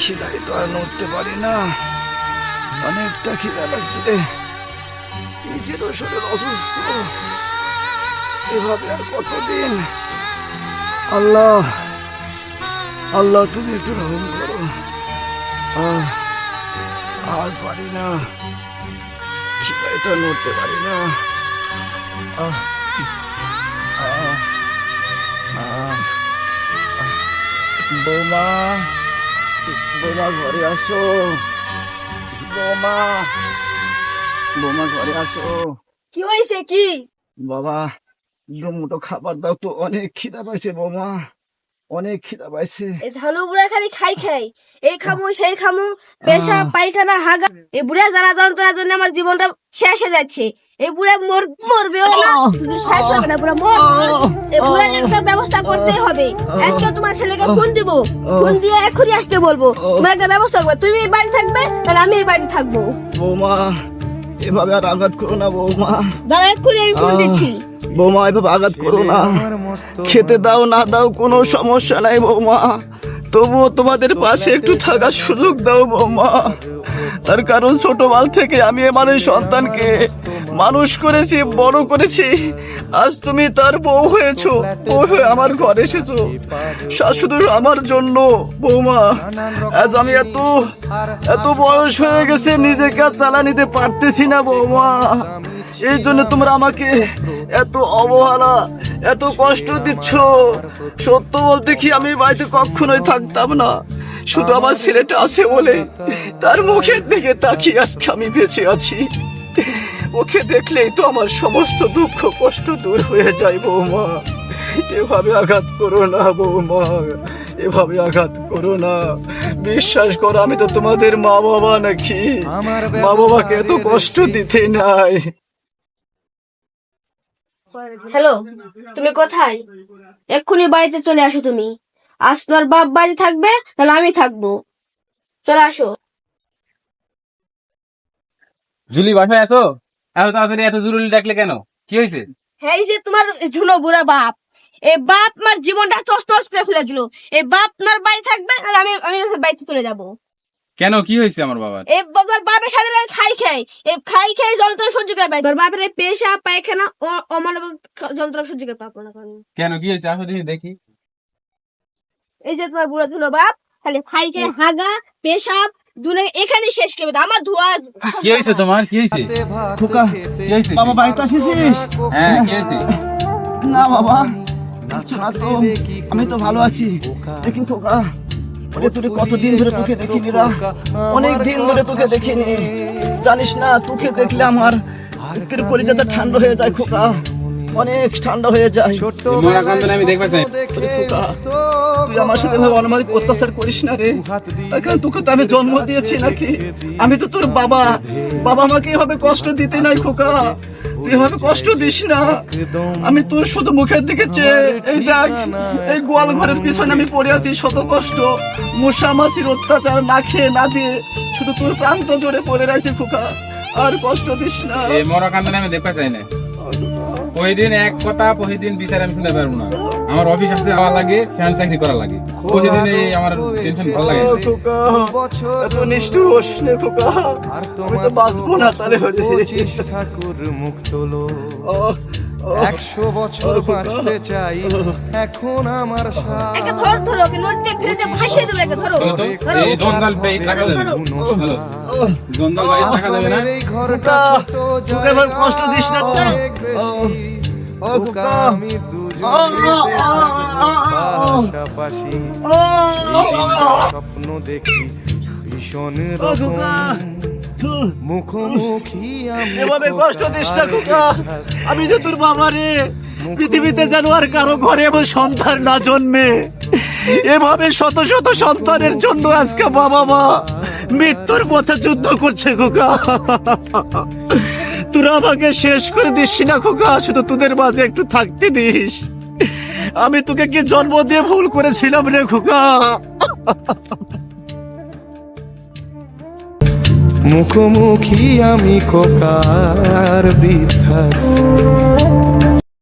খিদায় তো আর নড়তে পারি না। অনেকটা খিদা লাগছে। নিজেরও শরীর অসুস্থ। এভাবে আর কতদিন? আল্লাহ আল্লাহ, তুমি একটু রহম করো। আর পারি না। খিদায় তো আর নড়তে পারি না। বৌমা বৌমা ঘরে আসো। বৌমা বৌমা ঘরে আসো। কি হয়েছে কি? বাবা দু মুঠো খাবার দাও তো অনেক খিদা পাইছে বৌমা অনেক খিদা পাইছে। এই ঝানু বুড়া খালি খাই খাই এই খামু সেই খামু পেশা পায়খানা হাগা এই বুড়া যারা যন্ত্রণার জন্য আমার জীবনটা শেষ হয়ে যাচ্ছে। এই বুড়া মর মরবেও না। শেষ হবে না বুড়া মর। এই বুড়া একটা ব্যবস্থা করতে হবে। আজকে তোমার ছেলেকে ফোন দিব। ফোন দিয়ে এখনই আসতে বলব। তুমি একটা ব্যবস্থা করবে। তুমি এই বাড়ি থাকবে তাহলে আমি এই বাড়ি থাকব। বৌমা এভাবে আর আঘাত করো না বৌমা। দাঁড়া এক্ষুনি আমি ফোন দিচ্ছি। বৌমা এভাবে আঘাত করো না। খেতে দাও না দাও কোনো সমস্যা নাই বৌমা। তবুও তোমাদের পাশে একটু থাকার সুযোগ দাও, বৌমা। তার কারণ ছোটবেল থেকে আমি আমার সন্তানকে মানুষ করেছি, বড় করেছি। আজ তুমি তার বউ হয়েছো, বউ হয়ে আমার ঘরে এসেছ। শুধু আমার জন্য, বৌমা। আজ আমি এত এত বয়স হয়ে গেছে, নিজেকে আর চালা নিতে পারতেছি না, বৌমা। এই জন্য তোমরা আমাকে এত অবহেলা এত কষ্ট দিচ্ছ। সত্য বলতে কি আমি বাড়িতে কখনোই থাকতাম না। শুধু আমার ছেলেটা আছে বলে তার মুখের দিকে তাকিয়ে আজকে আমি বেঁচে আছি। ওকে দেখলেই তো আমার সমস্ত দুঃখ কষ্ট দূর হয়ে যায় বৌমা। এভাবে আঘাত করো না বৌমা এভাবে আঘাত করো না। বিশ্বাস করো আমি তো তোমাদের মা বাবা নাকি মা বাবাকে এত কষ্ট দিতে নাই। হ্যালো তুমি কোথায়? এক্ষুনি বাড়িতে চলে আসো তুমি। আজ তোমার বাপ বাড়ি থাকবে তাহলে আমি থাকব। চলে আসো। জুলি বাসায় আসো এত তাড়াতাড়ি এত জরুরি ডাকলে কেন? কি হয়েছে? হ্যাঁ এই যে তোমার ঝুলো বুড়া বাপ এই বাপ আমার জীবনটা তস তস করে ফেলে দিল। এই বাপ তোমার বাড়ি থাকবে আর আমি আমি বাড়িতে চলে যাব। কেন? কি হয়েছে আমার বাবার? এই বাবার বাপের সাথে আমি খাই খাই। এই খাই খাই যন্ত্রণা সহ্য করে পাই তোর বাপের এই পেশা পায়খানা ও অমানব যন্ত্রণা সহ্য করে পাবো না কেন। কি হয়েছে? আসো দেখি দেখি। এই যে তোমার বুড়া ধুলো বাপ খালি খাই খাই হাগা পেশাব দুনে এখানে শেষ করবে আমার ধোয়া কি হয়েছে তোমার? কি হয়েছে? খোকা কি হয়েছে? বাবা বাড়িতে হ্যাঁ কি হয়েছে? না বাবা আচ্ছা তো আমি তো ভালো আছি। ওরে তোরে কতদিন ধরে তোকে দেখিনি রা? অনেক দিন ধরে তোকে দেখিনি। জানিস না তোকে দেখলে আমার কলিজাটা ঠান্ডা হয়ে যায় খোকা। অনেক ঠান্ডা হয়ে যায়। কান্দনে আমি তুই আমার সাথে ভাবে অনমানিক অত্যাচার করিস না রে। কারণ তোকে তো আমি জন্ম দিয়েছি নাকি? আমি তো তোর বাবা। বাবা আমাকে এভাবে কষ্ট দিতে নাই খোকা। এভাবে কষ্ট দিস না। আমি তোর শুধু মুখের দিকে চেয়ে এই দেখ এই গোয়াল ঘরের পিছনে আমি পড়ে আছি শত কষ্ট। মশা মাছির অত্যাচার না খেয়ে না দিয়ে শুধু তোর প্রান্ত জোরে পড়ে রয়েছে খোকা। আর কষ্ট দিস না। এই মরা কান্দনে আমি দেখতে চাই না। প্রতিদিন এক কথা প্রতিদিন বিচার আমি শুনতে পারব না। আমার অফিস আসতে যাওয়া লাগে সেখানে চাকরি করা লাগে। প্রতিদিন এই আমার টেনশন ভালো লাগে। ও এত নিষ্ঠুর হোস খোকা। আমি তো বাঁচবো না তাহলে। ঠাকুর মুখ তোলো। একশো বছর বাঁচতে চাই। এখন আমার একে ধরো ধরো ওকে নদীতে ফেলে ভাসিয়ে দেবে একে ধরো। চলো তো। ধরো। এই টাকা দেবে টাকা দেবে না। ঘরটা ছোট তোকে কষ্ট দিস না তো। ও। আমি। পাশাপাশি স্বপ্ন দেখি। ভীষণ রকম। মুখোমুখি এভাবে কষ্ট দিস না খোকা, আমি যে তোর বাবা রে পৃথিবীতে যেন আর কারও ঘরে এমন সন্তান না জন্মে। এভাবে শত শত সন্তানের জন্য আজকে বাবা মা মৃত্যুর পথে যুদ্ধ করছে খোকা। তোরা আমাকে শেষ করে দিস না খোকা শুধু তোদের মাঝে একটু থাকতে দিস। আমি তোকে কি জন্ম দিয়ে ভুল করেছিলাম রে খোকা? মুখোমুখি আমি কোকার বৃদ্ধাশ্রম।